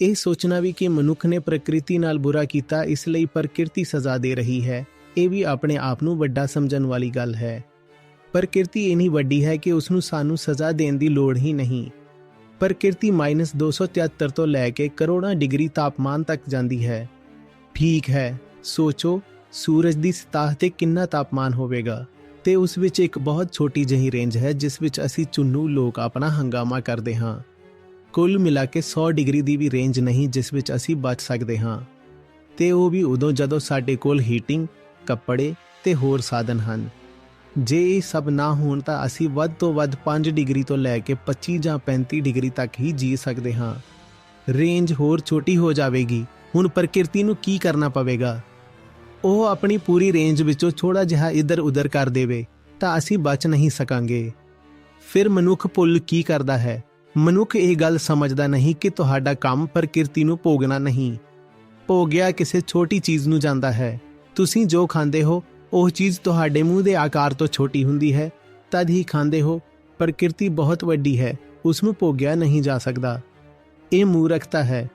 ਇਹ ਸੋਚਣਾ ਵੀ ਕਿ ਮਨੁੱਖ ਨੇ ਪ੍ਰਕਿਰਤੀ ਨਾਲ ਬੁਰਾ ਕੀਤਾ, ਇਸ ਲਈ ਪ੍ਰਕਿਰਤੀ ਸਜ਼ਾ ਦੇ ਰਹੀ ਹੈ। ਇਹ ਵੀ ਆਪਣੇ ਆਪ ਨੂੰ ਵੱਡਾ ਸਮਝਣ ਵਾਲੀ ਗੱਲ ਹੈ। ਪ੍ਰਕਿਰਤੀ ਇੰਨੀ ਵੱਡੀ ਹੈ ਕਿ ਉਸ ਨੂੰ ਸਾਨੂੰ ਸਜ਼ਾ ਦੇਣ ਦੀ ਲੋੜ ਹੀ ਨਹੀਂ। ਪ੍ਰਕਿਰਤੀ -273 ਤੋਂ ਲੈ ਕੇ ਕਰੋੜਾਂ ਡਿਗਰੀ ਤਾਪਮਾਨ ਤੱਕ ਜਾਂਦੀ ਹੈ। ਠੀਕ ਹੈ, ਸੋਚੋ, ਸੂਰਜ ਦੀ ਸਤਹ ਤੇ ਕਿੰਨਾ ਤਾਪਮਾਨ ਹੋਵੇਗਾ। ਤੇ ਉਸ ਵਿੱਚ ਇੱਕ ਬਹੁਤ ਛੋਟੀ ਜਿਹੀ ਰੇਂਜ ਹੈ, ਜਿਸ ਵਿੱਚ ਅਸੀਂ ਚੁੰਨੂ ਲੋਕ ਆਪਣਾ ਹੰਗਾਮਾ ਕਰਦੇ ਹਾਂ। ਕੁੱਲ ਮਿਲਾ ਕੇ 100 ਡਿਗਰੀ ਦੀ ਵੀ ਰੇਂਜ ਨਹੀਂ ਜਿਸ ਵਿੱਚ ਅਸੀਂ ਬਚ ਸਕਦੇ ਹਾਂ। ਤੇ ਉਹ ਵੀ ਉਦੋਂ ਜਦੋਂ ਸਾਡੇ ਕੋਲ ਹੀਟਿੰਗ ਕੱਪੜੇ ਤੇ ਹੋਰ ਸਾਧਨ ਹਨ। ਜੇ ਇਹ ਸਭ ਨਾ ਹੋਣ ਤਾਂ ਅਸੀਂ ਵੱਧ ਤੋਂ ਵੱਧ 5 ਡਿਗਰੀ ਤੋਂ ਲੈ ਕੇ 25 ਜਾਂ 35 ਡਿਗਰੀ ਤੱਕ ਹੀ ਜੀ ਸਕਦੇ ਹਾਂ। ਰੇਂਜ ਹੋਰ ਛੋਟੀ ਹੋ ਜਾਵੇਗੀ। ਹੁਣ ਪ੍ਰਕਿਰਤੀ ਨੂੰ ਕੀ ਕਰਨਾ ਪਵੇਗਾ? ਉਹ ਆਪਣੀ ਪੂਰੀ ਰੇਂਜ ਵਿੱਚੋਂ ਥੋੜਾ ਜਿਹਾ ਇੱਧਰ ਉੱਧਰ ਕਰ ਦੇਵੇ ਤਾਂ ਅਸੀਂ ਬਚ ਨਹੀਂ ਸਕਾਂਗੇ। ਫਿਰ ਮਨੁੱਖ ਭੁੱਲ ਕੀ ਕਰਦਾ ਹੈ? ਮਨੁੱਖ ਇਹ ਗੱਲ ਸਮਝਦਾ ਨਹੀਂ ਕਿ ਤੁਹਾਡਾ ਕੰਮ ਪ੍ਰਕਿਰਤੀ ਨੂੰ ਭੋਗਣਾ ਨਹੀਂ। ਭੋਗਿਆ ਕਿਸੇ ਛੋਟੀ ਚੀਜ਼ ਨੂੰ ਜਾਂਦਾ ਹੈ। ਤੁਸੀਂ ਜੋ ਖਾਂਦੇ ਹੋ, ਉਹ ਚੀਜ਼ ਤੁਹਾਡੇ ਮੂੰਹ ਦੇ ਆਕਾਰ ਤੋਂ ਛੋਟੀ ਹੁੰਦੀ ਹੈ। ਤਦ ਹੀ ਖਾਂਦੇ ਹੋ, ਪ੍ਰਕਿਰਤੀ ਬਹੁਤ ਵੱਡੀ ਹੈ, ਉਸ ਨੂੰ ਭੋਗਿਆ ਨਹੀਂ ਜਾ ਸਕਦਾ। ਇਹ ਮੂਰਖਤਾ ਹੈ।